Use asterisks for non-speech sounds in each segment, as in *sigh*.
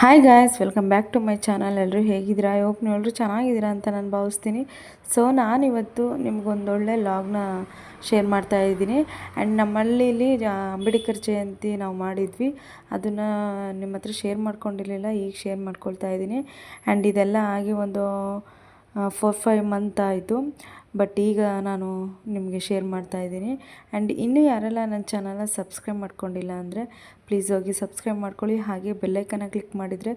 Hi guys welcome back to my channel ಎಲ್ಲರೂ ಹೇಗಿದ್ದೀರಾ? Hope ಎಲ್ಲರೂ ಚೆನ್ನಾಗಿದ್ದೀರಾ ಅಂತ ನಾನು ಭಾವಿಸ್ತೀನಿ. ಸೊ ನಾನಿವತ್ತು ನಿಮ್ಗೊಂದೊಳ್ಳೆ ಲಾಗ್ನ ಶೇರ್ ಮಾಡ್ತಾ ಇದ್ದೀನಿ. ಆ್ಯಂಡ್ ನಮ್ಮ ಹಳ್ಳೀಲಿ ಜಾ- ಅಂಬೇಡ್ಕರ್ ಜಯಂತಿ ನಾವು ಮಾಡಿದ್ವಿ. ಅದನ್ನು ನಿಮ್ಮ ಹತ್ರ ಶೇರ್ ಮಾಡ್ಕೊಂಡಿರಲಿಲ್ಲ, ಈಗ ಶೇರ್ ಮಾಡ್ಕೊಳ್ತಾ ಇದ್ದೀನಿ. ಆ್ಯಂಡ್ ಇದೆಲ್ಲ ಆಗಿ ಒಂದು ಫೋರ್ ಫೈವ್ ಮಂತ್ ಆಯಿತು. ಬಟ್ ಈಗ ನಾನು ನಿಮಗೆ ಶೇರ್ ಮಾಡ್ತಾ ಇದ್ದೀನಿ. ಆ್ಯಂಡ್ ಇನ್ನೂ ಯಾರೆಲ್ಲ ನನ್ನ ಚಾನಲ್ನ ಸಬ್ಸ್ಕ್ರೈಬ್ ಮಾಡ್ಕೊಂಡಿಲ್ಲ ಅಂದರೆ ಪ್ಲೀಸ್ ಹೋಗಿ ಸಬ್ಸ್ಕ್ರೈಬ್ ಮಾಡ್ಕೊಳ್ಳಿ. ಹಾಗೆ ಬೆಲ್ಲೈಕನ್ನ ಕ್ಲಿಕ್ ಮಾಡಿದರೆ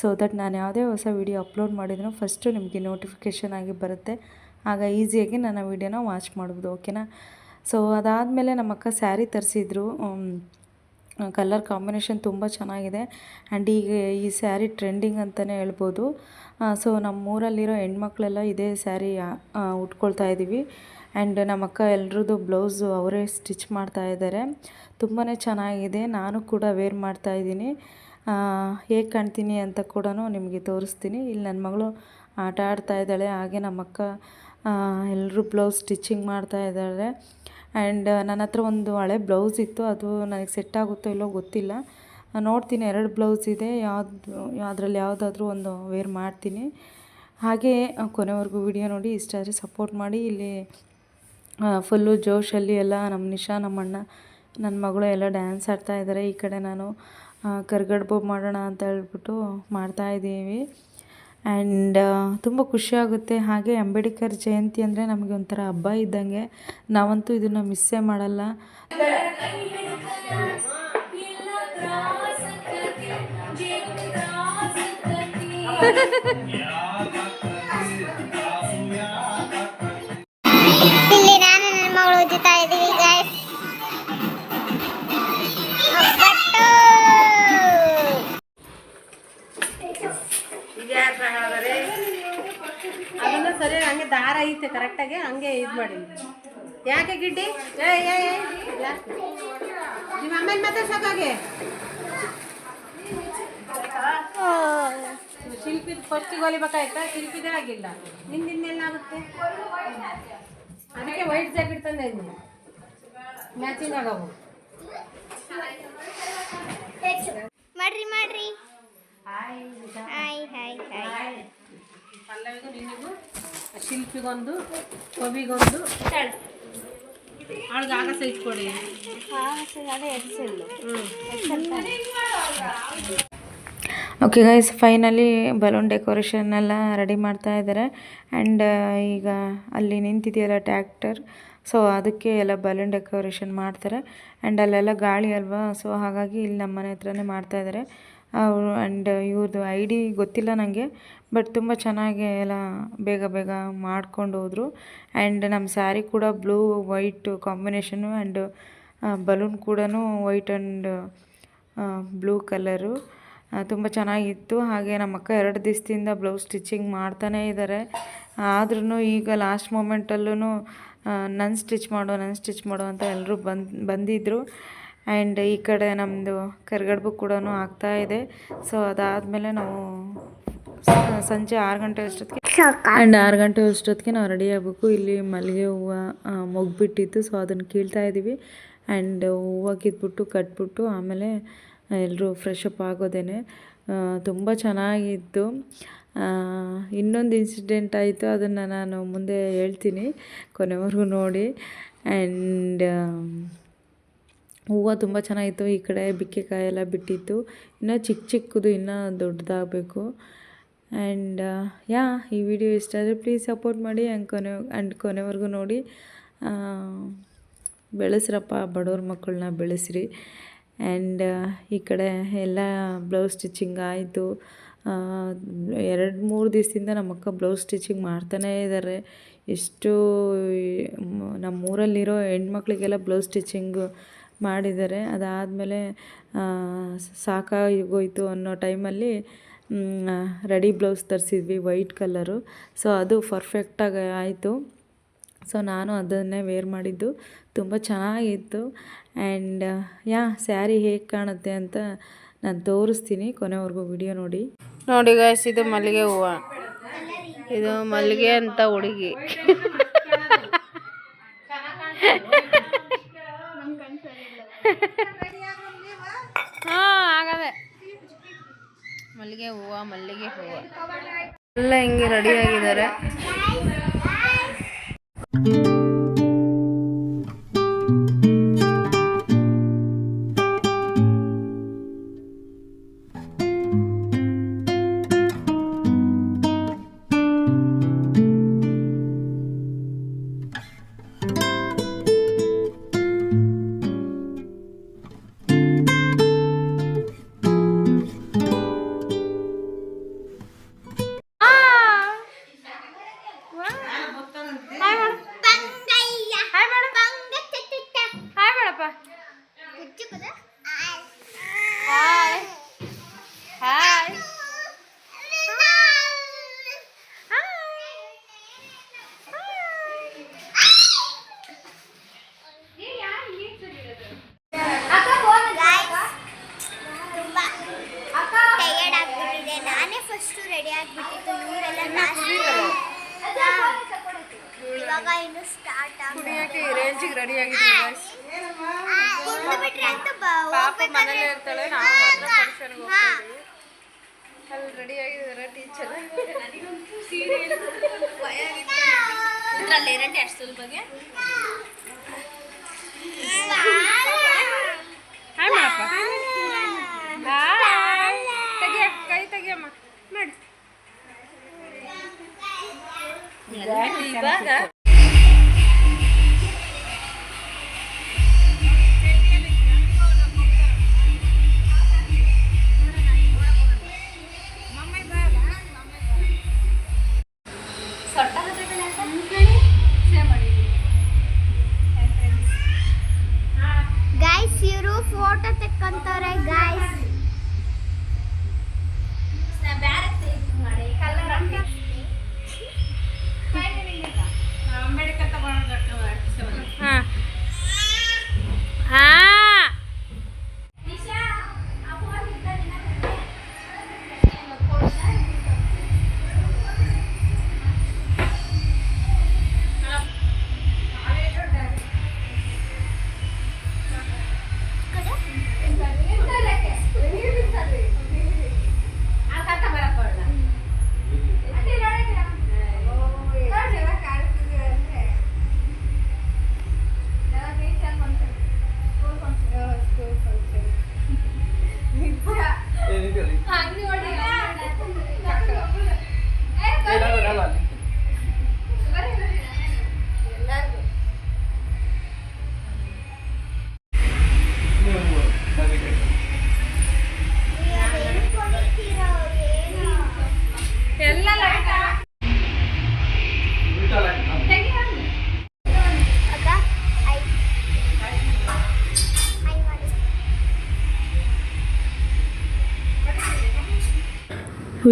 ಸೊ ದಟ್ ನಾನು ಯಾವುದೇ ಹೊಸ ವೀಡಿಯೋ ಅಪ್ಲೋಡ್ ಮಾಡಿದ್ರು ಫಸ್ಟು ನಿಮಗೆ ನೋಟಿಫಿಕೇಷನ್ ಆಗಿ ಬರುತ್ತೆ. ಆಗ ಈಸಿಯಾಗಿ ನನ್ನ ವೀಡಿಯೋನ ವಾಚ್ ಮಾಡ್ಬೋದು ಓಕೆನಾ ಸೊ ಅದಾದಮೇಲೆ ನಮ್ಮ ಅಕ್ಕ ಸ್ಯಾರಿ ತರಿಸಿದ್ರು ಕಲರ್ ಕಾಂಬಿನೇಷನ್ ತುಂಬ ಚೆನ್ನಾಗಿದೆ. ಆ್ಯಂಡ್ ಈಗ ಈ ಸ್ಯಾರಿ ಟ್ರೆಂಡಿಂಗ್ ಅಂತಲೇ ಹೇಳ್ಬೋದು. ಸೊ ನಮ್ಮೂರಲ್ಲಿರೋ ಹೆಣ್ಮಕ್ಳೆಲ್ಲ ಇದೇ ಸ್ಯಾರಿ ಉಟ್ಕೊಳ್ತಾ ಇದ್ದೀವಿ ಆ್ಯಂಡ್ ನಮ್ಮ ಅಕ್ಕ ಎಲ್ರದ್ದು ಬ್ಲೌಸು ಅವರೇ ಸ್ಟಿಚ್ ಮಾಡ್ತಾ ಇದ್ದಾರೆ. ತುಂಬಾ ಚೆನ್ನಾಗಿದೆ. ನಾನು ಕೂಡ ವೇರ್ ಮಾಡ್ತಾ ಇದ್ದೀನಿ. ಹೇಗೆ ಕಾಣ್ತೀನಿ ಅಂತ ಕೂಡ ನಿಮಗೆ ತೋರಿಸ್ತೀನಿ. ಇಲ್ಲಿ ನನ್ನ ಮಗಳು ಆಟ ಆಡ್ತಾ ಇದ್ದಾಳೆ. ಹಾಗೆ ನಮ್ಮ ಅಕ್ಕ ಎಲ್ಲರೂ ಬ್ಲೌಸ್ ಸ್ಟಿಚಿಂಗ್ ಮಾಡ್ತಾ ಇದ್ದಾರೆ. ಆ್ಯಂಡ್ ನನ್ನ ಹತ್ರ ಒಂದು ಹಳೆ ಬ್ಲೌಸ್ ಇತ್ತು, ಅದು ನನಗೆ ಸೆಟ್ ಆಗುತ್ತೋ ಇಲ್ಲೋ ಗೊತ್ತಿಲ್ಲ. ನೋಡ್ತೀನಿ, ಎರಡು ಬ್ಲೌಸ್ ಇದೆ. ಯಾವುದು ಅದರಲ್ಲಿ ಯಾವುದಾದ್ರೂ ಒಂದು ವೇರ್ ಮಾಡ್ತೀನಿ. ಹಾಗೆ ಕೊನೆವರೆಗೂ ವಿಡಿಯೋ ನೋಡಿ, ಇಷ್ಟ ಆದರೆ ಸಪೋರ್ಟ್ ಮಾಡಿ. ಇಲ್ಲಿ ಫುಲ್ಲು ಜೋಶಲ್ಲಿ ಎಲ್ಲ ನಮ್ಮ ನಿಶಾ, ನಮ್ಮ ಅಣ್ಣ, ನನ್ನ ಮಗಳು ಎಲ್ಲ ಡ್ಯಾನ್ಸ್ ಆಡ್ತಾ ಇದ್ದಾರೆ. ಈ ಕಡೆ ನಾನು ಕರ್ಗಡ್ಬು ಮಾಡೋಣ ಅಂತ ಹೇಳ್ಬಿಟ್ಟು ಮಾಡ್ತಾ ಇದ್ದೀವಿ. ಆ್ಯಂಡ್ ತುಂಬ ಖುಷಿಯಾಗುತ್ತೆ ಹಾಗೆ ಅಂಬೇಡ್ಕರ್ ಜಯಂತಿ ಅಂದರೆ ನಮಗೆ ಒಂಥರ ಹಬ್ಬ ಇದ್ದಂಗೆ. ನಾವಂತೂ ಇದನ್ನು ಮಿಸ್ಸೇ ಮಾಡಲ್ಲ. ಇಲ್ಲಿ *laughs* *laughs* ಕರೆಕ್ಟಾಗಿ ಹಂಗೆ ಇದು ಮಾಡಿ. ಯಾಕೆ ಗಿಡ್ಡಿ? ಏ ಏ? ನಿಮ್ಮ ಅಮ್ಮನ ಮಾತಾಡ್ಸೋಕಾಗೆ ಶಿಲ್ಪಿದ ಫಸ್ಟಿಗೆ ಹೊಲಿಬೇಕಾಯ್ತಾ? ಶಿಲ್ಪಿದೇ ಆಗಿಲ್ಲ. ನಿಂದಿನ್ನೆಲ್ಲ ಆಗುತ್ತೆ? ಅದಕ್ಕೆ ವೈಟ್ ಜಾಕೆಟ್ ತಂದೆ ಇದ್ದೀನಿ ಮ್ಯಾಚಿಂಗ್ ಆಗವು ಮಾಡ್ರಿ ಮಾಡ್ರಿ. ಹಾಯ್ ಹಾಯ್ ಹಾಯ್ ಪಲ್ಲವಿಗೂ ನಿನಗೂ ಶಿಲ್ಪಿಗೊಂದು, ಕೊಬಿಗೊಂದು. ಅವಳಿಗೆ ಆಗ ಸೈಜ್ ಕೊಡಿ. Okay guys finally balloon decoration ಎಲ್ಲ ರೆಡಿ ಮಾಡ್ತಾ ಇದ್ದಾರೆ. ಆ್ಯಂಡ್ ಈಗ ಅಲ್ಲಿ ನಿಂತಿದೆಯಲ್ಲ ಟ್ಯಾಕ್ಟರ್ ಸೊ ಅದಕ್ಕೆ ಎಲ್ಲ ಬಲೂನ್ ಡೆಕೋರೇಷನ್ ಮಾಡ್ತಾರೆ. ಆ್ಯಂಡ್ ಅಲ್ಲೆಲ್ಲ ಗಾಳಿ ಅಲ್ವಾ ಸೊ ಹಾಗಾಗಿ ಇಲ್ಲಿ ನಮ್ಮ ಮನೆ ಹತ್ರನೇ ಮಾಡ್ತಾ ಇದ್ದಾರೆ. ಅವರು ಆ್ಯಂಡ್ ಇವ್ರದ್ದು ಐ ಡಿ ಗೊತ್ತಿಲ್ಲ ನನಗೆ ಬಟ್ ತುಂಬ ಚೆನ್ನಾಗಿ ಎಲ್ಲ ಬೇಗ ಬೇಗ ಮಾಡ್ಕೊಂಡು ಹೋದರು. ಆ್ಯಂಡ್ ನಮ್ಮ ಸ್ಯಾರಿ ಕೂಡ blue white combination and balloon ಕೂಡ ವೈಟ್ ಆ್ಯಂಡ್ ಬ್ಲೂ ಕಲರು ತುಂಬ ಚೆನ್ನಾಗಿತ್ತು. ಹಾಗೆ ನಮ್ಮ ಅಕ್ಕ ಎರಡು ದಿವಸದಿಂದ ಬ್ಲೌಸ್ ಸ್ಟಿಚಿಂಗ್ ಮಾಡ್ತಾನೇ ಇದ್ದಾರೆ ಆದ್ರೂ ಈಗ ಲಾಸ್ಟ್ ಮೂಮೆಂಟಲ್ಲೂ ನನ್ನ ಸ್ಟಿಚ್ ಮಾಡು ನನ್ನ ಸ್ಟಿಚ್ ಮಾಡು ಅಂತ ಎಲ್ಲರೂ ಬಂದು ಬಂದಿದ್ದರು ಆ್ಯಂಡ್ ಈ ಕಡೆ ನಮ್ಮದು ಕರ್ಗಡ್ಬು ಕೂಡ ಆಗ್ತಾ ಇದೆ. ಸೊ ಅದಾದಮೇಲೆ ನಾವು ಸಂಜೆ ಆರು ಗಂಟೆ ಅಷ್ಟೊತ್ತಿಗೆ ಆ್ಯಂಡ್ ಆರು ಗಂಟೆ ಅಷ್ಟೊತ್ತಿಗೆ ನಾವು ರೆಡಿ ಆಗಬೇಕು. ಇಲ್ಲಿ ಮಲ್ಲಿಗೆ ಹೂವು ಮೊಗ್ಬಿಟ್ಟಿತ್ತು. ಸೊ ಅದನ್ನು ಕೀಳ್ತಾ ಇದ್ದೀವಿ ಆ್ಯಂಡ್ ಹೂವು ಕಿತ್ಬಿಟ್ಟು ಕಟ್ಬಿಟ್ಟು ಆಮೇಲೆ ಎಲ್ಲರೂ ಫ್ರೆಶ್ ಅಪ್ ಆಗೋದೇನೆ. ತುಂಬ ಚೆನ್ನಾಗಿತ್ತು. ಇನ್ನೊಂದು ಇನ್ಸಿಡೆಂಟ್ ಆಯಿತು. ಅದನ್ನು ನಾನು ಮುಂದೆ ಹೇಳ್ತೀನಿ ಕೊನೆವರೆಗೂ ನೋಡಿ. ಆ್ಯಂಡ್ ಹೂವು ತುಂಬ ಚೆನ್ನಾಗಿತ್ತು ಈ ಕಡೆ ಬಿಕ್ಕೆಕಾಯೆಲ್ಲ ಬಿಟ್ಟಿತ್ತು. ಇನ್ನೂ ಚಿಕ್ಕ ಚಿಕ್ಕದು ಇನ್ನೂ ದೊಡ್ಡದಾಗಬೇಕು. ಆ್ಯಂಡ್ ಯಾ ಈ ವಿಡಿಯೋ ಇಷ್ಟ ಆದರೆ ಪ್ಲೀಸ್ ಸಪೋರ್ಟ್ ಮಾಡಿ ಆ್ಯಂಡ್ ಕೊನೆ ಆ್ಯಂಡ್ ಕೊನೆವರೆಗೂ ನೋಡಿ. ಆ, ಬೆಳೆಸ್ರಪ್ಪ ಬಡವ್ರ ಮಕ್ಕಳನ್ನ ಬೆಳೆಸ್ರಿ. ಆ್ಯಂಡ್ ಈ ಕಡೆ ಎಲ್ಲ ಬ್ಲೌಸ್ ಸ್ಟಿಚಿಂಗ್ ಆಯಿತು. ಎರಡು ಮೂರು ದಿವಸದಿಂದ ನಮ್ಮ ಅಕ್ಕ ಬ್ಲೌಸ್ ಸ್ಟಿಚಿಂಗ್ ಮಾಡ್ತಾನೇ ಇದ್ದಾರೆ ಎಷ್ಟು ನಮ್ಮೂರಲ್ಲಿರೋ ಹೆಣ್ಮಕ್ಳಿಗೆಲ್ಲ ಬ್ಲೌಸ್ ಸ್ಟಿಚಿಂಗು ಮಾಡಿದ್ದಾರೆ. ಅದಾದಮೇಲೆ ಸಾಕಾಗೋಯ್ತು ಅನ್ನೋ ಟೈಮಲ್ಲಿ ರೆಡಿ ಬ್ಲೌಸ್ ತರಿಸಿದ್ವಿ ವೈಟ್ ಕಲರು. ಸೊ ಅದು ಪರ್ಫೆಕ್ಟಾಗಿ ಆಯಿತು. ಸೊ ನಾನು ಅದನ್ನೇ ವೇರ್ ಮಾಡಿದ್ದು. ತುಂಬ ಚೆನ್ನಾಗಿತ್ತು. ಆ್ಯಂಡ್ ಯಾ ಸ್ಯಾರಿ ಹೇಗೆ ಕಾಣುತ್ತೆ ಅಂತ ನಾನು ತೋರಿಸ್ತೀನಿ. ಕೊನೆವರೆಗೂ ವಿಡಿಯೋ ನೋಡಿ. ನೋಡಿ ಗಾಯ್ಸ್ ಇದು ಮಲ್ಲಿಗೆ ಹೂವು. ಇದು ಮಲ್ಲಿಗೆ ಅಂತ ಹುಡುಗಿ. *laughs* ಹಾ ಆಗದೆ. ಮಲ್ಲಿಗೆ ಹೂವು ಮಲ್ಲಿಗೆ ಹೂವು. ಎಲ್ಲ ಹಿಂಗೆ ರೆಡಿಯಾಗಿದ್ದಾರೆ ಪಂಗಯ್ಯ ರೆಡಿ ಆಗಿದ್ದೀವಿ ಕುಡ್ದು ಬಿಟ್ರೆ ಅಂತ ಪಾಪ ಮನೇಲಿ ಇರ್ತಾಳೆ ನಾವು ಮಾತ್ರ ಫಂಕ್ಷನ್ಗೆ ಹೋಗ್ತಾ ಇದೀವಿ ಅಲ್ಲಿ ರೆಡಿ ಆಗಿದ್ದಾರೆ ಟೀಚರ್ ಹಾಯ್ ಮಾಡಪ್ಪ ಹಾಯ್ ತೆಗಿಯ ಕೈ ತೆಗಿಯಮ್ಮ. ಮಾಡಿ. ಇವಾಗ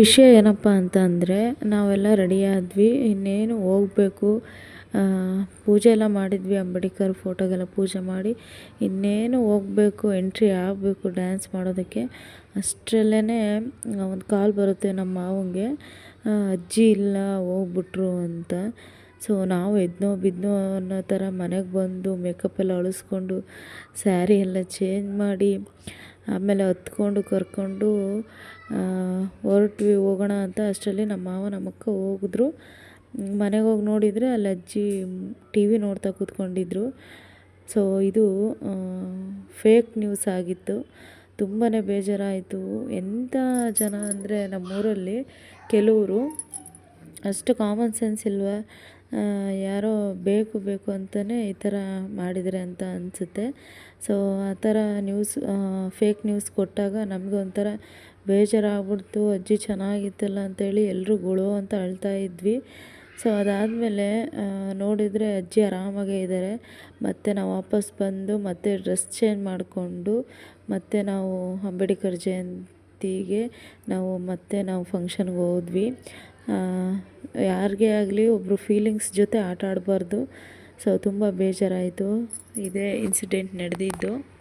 ವಿಷಯ ಏನಪ್ಪ ಅಂತ ಅಂದರೆ ನಾವೆಲ್ಲ ರೆಡಿಯಾದ್ವಿ ಇನ್ನೇನು ಹೋಗಬೇಕು ಪೂಜೆ ಎಲ್ಲ ಮಾಡಿದ್ವಿ, ಅಂಬೇಡ್ಕರ್ ಫೋಟೋಗೆಲ್ಲ ಪೂಜೆ ಮಾಡಿ, ಇನ್ನೇನು ಹೋಗಬೇಕು ಎಂಟ್ರಿ ಆಗಬೇಕು ಡ್ಯಾನ್ಸ್ ಮಾಡೋದಕ್ಕೆ. ಅಷ್ಟರಲ್ಲೇ ಒಂದು ಕಾಲ್ ಬರುತ್ತೆ ನಮ್ಮ ಮಾವಂಗೆ ಅಜ್ಜಿ ಇಲ್ಲ, ಹೋಗ್ಬಿಟ್ರು ಅಂತ. ಸೊ ನಾವು ಎದ್ನೋ ಬಿದ್ನೋ ಅನ್ನೋ ಥರ ಮನೆಗೆ ಬಂದು ಮೇಕಪ್ ಎಲ್ಲ ಅಳಿಸ್ಕೊಂಡು ಸ್ಯಾರಿ ಎಲ್ಲ ಚೇಂಜ್ ಮಾಡಿ ಆಮೇಲೆ ಹತ್ಕೊಂಡು ಕರ್ಕೊಂಡು ಹೊರಟ್ವಿ ಹೋಗೋಣ ಅಂತ ಅಷ್ಟರಲ್ಲಿ ನಮ್ಮ ಮಾವ ನಮ್ಮಕ್ಕ ಹೋಗಿದ್ರು. ಮನೆಗೆ ಹೋಗಿ ನೋಡಿದರೆ ಅಲ್ಲಿ ಅಜ್ಜಿ ಟಿ ವಿ ನೋಡ್ತಾ ಕೂತ್ಕೊಂಡಿದ್ರು. ಸೊ ಇದು ಫೇಕ್ ನ್ಯೂಸ್ ಆಗಿತ್ತು. ತುಂಬಾ ಬೇಜಾರಾಯಿತು. ಎಂಥ ಜನ ಅಂದರೆ ನಮ್ಮೂರಲ್ಲಿ ಕೆಲವರು ಅಷ್ಟು ಕಾಮನ್ ಸೆನ್ಸ್ ಇಲ್ವಾ? ಯಾರೋ ಬೇಕು ಬೇಕು ಅಂತಲೇ ಈ ಥರ ಮಾಡಿದರೆ ಅಂತ ಅನಿಸುತ್ತೆ. ಸೊ ಆ ಥರ ನ್ಯೂಸ್ ಫೇಕ್ ನ್ಯೂಸ್ ಕೊಟ್ಟಾಗ ನಮಗೆ ಒಂಥರ ಬೇಜಾರಾಗ್ಬಿಡ್ತು. ಅಜ್ಜಿ ಚೆನ್ನಾಗಿತ್ತಲ್ಲ ಅಂತೇಳಿ ಎಲ್ಲರೂ ಗುಳು ಅಂತ ಅಳ್ತಾ ಇದ್ವಿ. ಸೊ ಅದಾದಮೇಲೆ ನೋಡಿದರೆ ಅಜ್ಜಿ ಆರಾಮಾಗೇ ಇದ್ದಾರೆ. ಮತ್ತು ನಾವು ವಾಪಸ್ ಬಂದು ಮತ್ತೆ ಡ್ರೆಸ್ ಚೇಂಜ್ ಮಾಡಿಕೊಂಡು ಮತ್ತೆ ನಾವು ಅಂಬೇಡ್ಕರ್ ಜಯಂತಿಗೆ ನಾವು ಮತ್ತೆ ನಾವು ಫಂಕ್ಷನ್ಗೆ ಹೋದ್ವಿ. ಯಾರಿಗೇ ಆಗಲಿ ಒಬ್ಬರು ಫೀಲಿಂಗ್ಸ್ ಜೊತೆ ಆಟ ಆಡಬಾರ್ದು. ಸೊ ತುಂಬ ಬೇಜಾರಾಯಿತು. ಇದೇ ಇನ್ಸಿಡೆಂಟ್ ನಡೆದಿದ್ದು.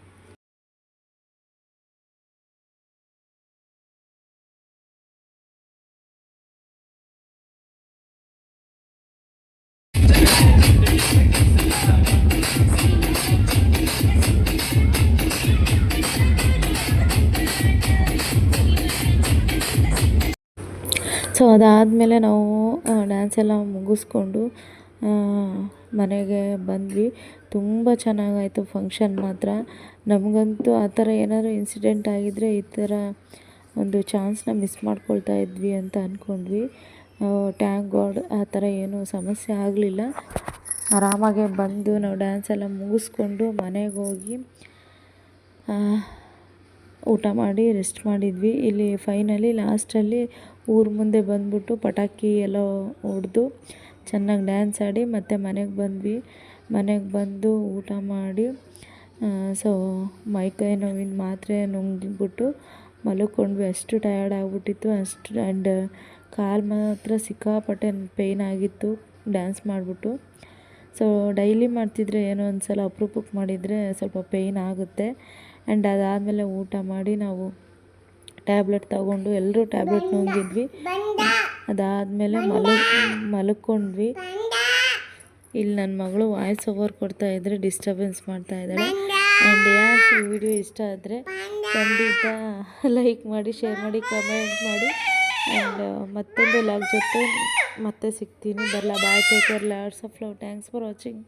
ಸೊ ಅದಾದಮೇಲೆ ನಾವು ಡ್ಯಾನ್ಸ್ ಎಲ್ಲ ಮುಗಿಸ್ಕೊಂಡು ಮನೆಗೆ ಬಂದ್ವಿ. ತುಂಬ ಚೆನ್ನಾಗಾಯಿತು ಫಂಕ್ಷನ್ ಮಾತ್ರ. ನಮಗಂತೂ ಆ ಥರ ಏನಾದರೂ ಇನ್ಸಿಡೆಂಟ್ ಆಗಿದ್ದರೆ ಈ ಥರ ಒಂದು ಚಾನ್ಸ್ನ ಮಿಸ್ ಮಾಡ್ಕೊಳ್ತಾ ಇದ್ವಿ ಅಂತ ಅಂದ್ಕೊಂಡ್ವಿ ಟ್ಯಾಂಕ್ ಗಾಡ್ ಆ ಥರ ಏನೂ ಸಮಸ್ಯೆ ಆಗಲಿಲ್ಲ. ಆರಾಮಾಗೆ ಬಂದು ನಾವು ಡ್ಯಾನ್ಸ್ ಎಲ್ಲ ಮುಗಿಸ್ಕೊಂಡು ಮನೆಗೆ ಹೋಗಿ ಊಟ ಮಾಡಿ ರೆಸ್ಟ್ ಮಾಡಿದ್ವಿ. ಇಲ್ಲಿ ಫೈನಲಿ ಲಾಸ್ಟಲ್ಲಿ ಊರ ಮುಂದೆ ಬಂದ್ಬಿಟ್ಟು ಪಟಾಕಿ ಎಲ್ಲ ಹೊಡೆದು ಚೆನ್ನಾಗಿ ಡ್ಯಾನ್ಸ್ ಆಡಿ ಮತ್ತು ಮನೆಗೆ ಬಂದ್ವಿ. ಮನೆಗೆ ಬಂದು ಊಟ ಮಾಡಿ ಸೊ ಮೈಕೈ ನೋವಿನ ಮಾತ್ರೆ ನುಂಗಿಬಿಟ್ಟು ಮಲ್ಕೊಂಡ್ವಿ. ಅಷ್ಟು ಟಯರ್ಡ್ ಆಗಿಬಿಟ್ಟಿತ್ತು. ಅಷ್ಟು ಆ್ಯಂಡ್ ಕಾಲು ಮಾತ್ರ ಸಿಕ್ಕಾಪಟ್ಟೆ ಪೇಯ್ನ್ ಆಗಿತ್ತು. ಡ್ಯಾನ್ಸ್ ಮಾಡಿಬಿಟ್ಟು. ಸೊ ಡೈಲಿ ಮಾಡ್ತಿದ್ರೆ ಏನೋ ಒಂದು ಸಲ ಅಪ್ರೂಪಕ್ಕೆ ಮಾಡಿದರೆ ಸ್ವಲ್ಪ ಪೇಯ್ನ್ ಆಗುತ್ತೆ. ಆ್ಯಂಡ್ ಅದಾದಮೇಲೆ ಊಟ ಮಾಡಿ ನಾವು ಟ್ಯಾಬ್ಲೆಟ್ ತಗೊಂಡು ಎಲ್ಲರೂ ಟ್ಯಾಬ್ಲೆಟ್ ನುಂಗಿದ್ವಿ ಅದಾದಮೇಲೆ ಮಲ ಮಲ್ಕೊಂಡ್ವಿ. ಇಲ್ಲಿ ನನ್ನ ಮಗಳು ವಾಯ್ಸ್ ಓವರ್ ಕೊಡ್ತಾ ಇದ್ದರೆ ಡಿಸ್ಟರ್ಬೆನ್ಸ್ ಮಾಡ್ತಾ ಇದ್ದಾಳೆ. ಆ್ಯಂಡ್ ಯಾಕೆ ಈ ವಿಡಿಯೋ ಇಷ್ಟ ಆದರೆ ಖಂಡಿತ ಲೈಕ್ ಮಾಡಿ ಶೇರ್ ಮಾಡಿ ಕಮೆಂಟ್ ಮಾಡಿ. ಆ್ಯಂಡ್ ಮತ್ತೊಂದು ಲಾಗ್ ಜೊತೆ ಮತ್ತೆ ಸಿಗ್ತೀನಿ. ಬರಲ್ಲ bye take care lots of love thanks for watching